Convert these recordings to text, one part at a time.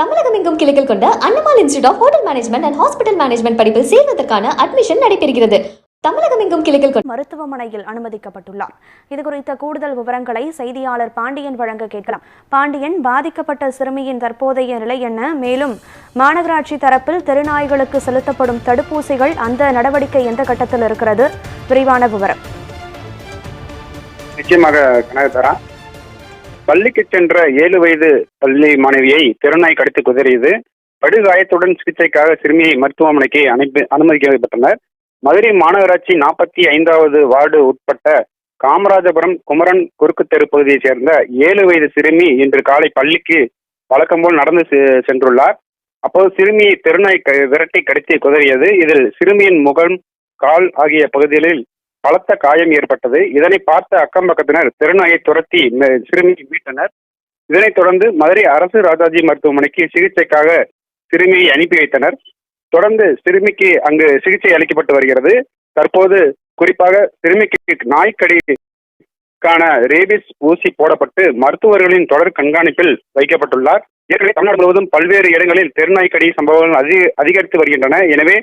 தமிழகம் எங்கும் கிளைகள் கொண்ட அன்னமால் institute of hotel management and hospital management படிப்பில் சேர்வதற்கான அட்மிஷன் நடைபெறுகிறது. தமிழகம் எங்கும் கிளைகள் கொண்ட மருத்துவமனையில் அனுமதிக்கப்பட்டுள்ளார். இது குறித்த கூடுதல் விவரங்களை செய்தியாளர் பாண்டியன் வழங்க கேட்கலாம். பாண்டியன் பாதிக்கப்பட்ட சிறுமியின் தற்போதைய நிலை என்ன? மேலும் மாநகராட்சி தரப்பில் தெருநாய்களுக்கு செலுத்தப்படும் தடுப்பூசிகள் அந்த நடவடிக்கை எந்த கட்டத்தில் இருக்கிறது? விரிவான விவரம். நிச்சயமாக கனகதாரா பள்ளிக்கு சென்ற ஏழு வயது பள்ளி மாணவியை திறனாய் கடித்து குதறியது. படுகாயத்துடன் சிகிச்சைக்காக சிறுமியை மருத்துவமனைக்கு அனுப்பி அனுமதிக்கப்பட்டனர் மதுரை மாநகராட்சி நாற்பத்தி ஐந்தாவது வார்டு உட்பட்ட காமராஜபுரம் குமரன் குறுக்கு தெரு பகுதியைச் சேர்ந்த ஏழு வயது சிறுமி இன்று காலை பள்ளிக்கு வழக்கம் போல் நடந்து செ- சென்றுள்ளார். அப்போது சிறுமியை தெருநாய் க- விரட்டி கடித்து குதறியது. இதில் சிறுமியின் முகம் கால் ஆகிய பகுதிகளில் பலத்த காயம் ஏற்பட்டது. இதனை பார்த்த அக்கம் பக்கத்தினர் தெருநாயை துரத்தி சிறுமியை மீட்டனர். இதனைத் தொடர்ந்து மதுரை அரசு ராஜாஜி மருத்துவமனைக்கு சிகிச்சைக்காக சிறுமியை அனுப்பி வைத்தனர். தொடர்ந்து சிறுமிக்கு அங்கு சிகிச்சை அளிக்கப்பட்டு வருகிறது. தற்போது குறிப்பாக சிறுமிக்கு நாய்க்கடிக்கான ரேபிஸ் ஊசி போடப்பட்டு மருத்துவர்களின் தொடர் கண்காணிப்பில் வைக்கப்பட்டுள்ளார். ஏற்கனவே தமிழ்நாடு முழுவதும் பல்வேறு இடங்களில் தெருநாய்க்கடி சம்பவங்கள் அதிக அதிகரித்து வருகின்றன. எனவே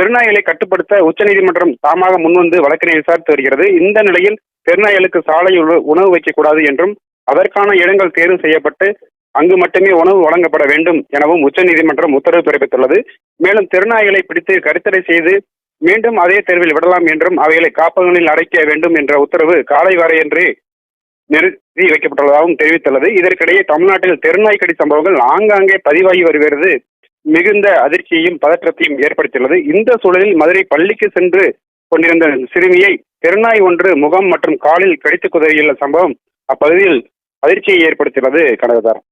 பெருநாயலை கட்டுப்படுத்த உச்சநீதிமன்றம் தாமாக முன்வந்து வழக்கினை விசாரித்து வருகிறது. இந்த நிலையில் பெருநாயலுக்கு சாலை உணவு- உணவு வைக்கக்கூடாது என்றும் அதற்கான இடங்கள் தேர்வு செய்யப்பட்டு அங்கு மட்டுமே உணவு வழங்கப்பட வேண்டும் எனவும் உச்சநீதிமன்றம் உத்தரவு பிறப்பித்துள்ளது. மேலும் தெருநாய்களை பிடித்து கருத்தடை செய்து மீண்டும் அதே தெருவில் விடலாம் என்றும் அவைகளை காப்பகங்களில் அடைக்க வேண்டும் என்ற உத்தரவு காலை வரையன்றி நிறுத்தி வைக்கப்பட்டுள்ளதாகவும் தெரிவித்துள்ளது. இதற்கிடையே தமிழ்நாட்டில் தெருநாய்க்கடி சம்பவங்கள் ஆங்காங்கே பதிவாகி வருகிறது. மிகுந்த அதிர்ச்சியையும் பதற்றத்தையும் ஏற்படுத்தியுள்ளது. இந்த சூழலில் மதுரை பள்ளிக்கு சென்று கொண்டிருந்த சிறுமியை தெருநாய் ஒன்று முகம் மற்றும் காலில் கடித்து குதறியுள்ள சம்பவம் அப்பகுதியில் அதிர்ச்சியை ஏற்படுத்தியுள்ளது. கனகதாரம்